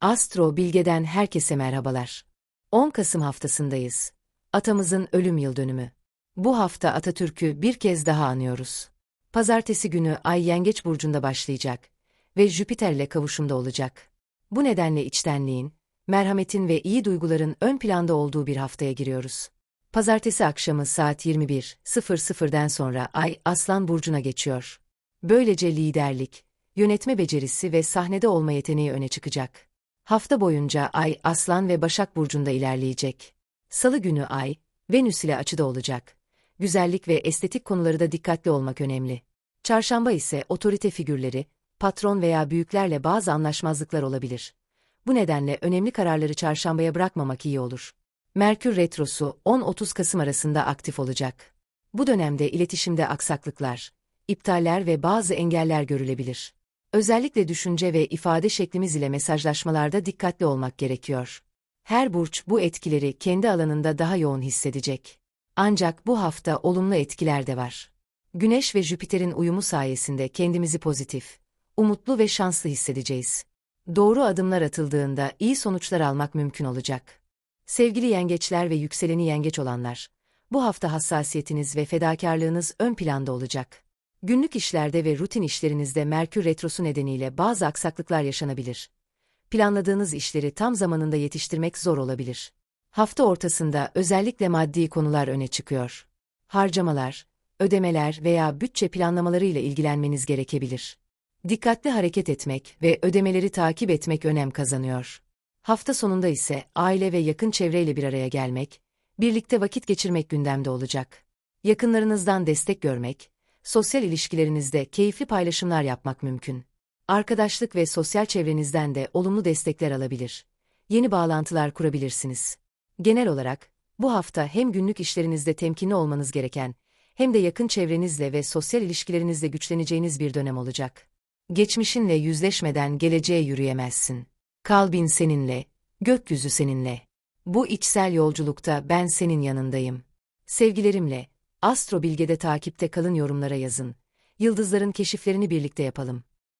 Astro Bilge'den herkese merhabalar. 10 Kasım haftasındayız. Atamızın ölüm yıl dönümü. Bu hafta Atatürk'ü bir kez daha anıyoruz. Pazartesi günü Ay Yengeç burcunda başlayacak ve Jüpiter'le kavuşumda olacak. Bu nedenle içtenliğin, merhametin ve iyi duyguların ön planda olduğu bir haftaya giriyoruz. Pazartesi akşamı saat 21.00'den sonra Ay Aslan burcuna geçiyor. Böylece liderlik, yönetme becerisi ve sahnede olma yeteneği öne çıkacak. Hafta boyunca Ay, Aslan ve Başak Burcu'nda ilerleyecek. Salı günü Ay, Venüs ile açıda olacak. Güzellik ve estetik konuları da dikkatli olmak önemli. Çarşamba ise otorite figürleri, patron veya büyüklerle bazı anlaşmazlıklar olabilir. Bu nedenle önemli kararları çarşambaya bırakmamak iyi olur. Merkür Retrosu 10-30 Kasım arasında aktif olacak. Bu dönemde iletişimde aksaklıklar, iptaller ve bazı engeller görülebilir. Özellikle düşünce ve ifade şeklimiz ile mesajlaşmalarda dikkatli olmak gerekiyor. Her burç bu etkileri kendi alanında daha yoğun hissedecek. Ancak bu hafta olumlu etkiler de var. Güneş ve Jüpiter'in uyumu sayesinde kendimizi pozitif, umutlu ve şanslı hissedeceğiz. Doğru adımlar atıldığında iyi sonuçlar almak mümkün olacak. Sevgili yengeçler ve yükseleni yengeç olanlar, bu hafta hassasiyetiniz ve fedakarlığınız ön planda olacak. Günlük işlerde ve rutin işlerinizde Merkür Retrosu nedeniyle bazı aksaklıklar yaşanabilir. Planladığınız işleri tam zamanında yetiştirmek zor olabilir. Hafta ortasında özellikle maddi konular öne çıkıyor. Harcamalar, ödemeler veya bütçe planlamaları ile ilgilenmeniz gerekebilir. Dikkatli hareket etmek ve ödemeleri takip etmek önem kazanıyor. Hafta sonunda ise aile ve yakın çevreyle bir araya gelmek, birlikte vakit geçirmek gündemde olacak. Yakınlarınızdan destek görmek, sosyal ilişkilerinizde keyifli paylaşımlar yapmak mümkün. Arkadaşlık ve sosyal çevrenizden de olumlu destekler alabilir. Yeni bağlantılar kurabilirsiniz. Genel olarak, bu hafta hem günlük işlerinizde temkinli olmanız gereken, hem de yakın çevrenizle ve sosyal ilişkilerinizle güçleneceğiniz bir dönem olacak. Geçmişinle yüzleşmeden geleceğe yürüyemezsin. Kalbin seninle, gökyüzü seninle. Bu içsel yolculukta ben senin yanındayım. Sevgilerimle, Astro Bilge'de takipte kalın yorumlara yazın. Yıldızların keşiflerini birlikte yapalım.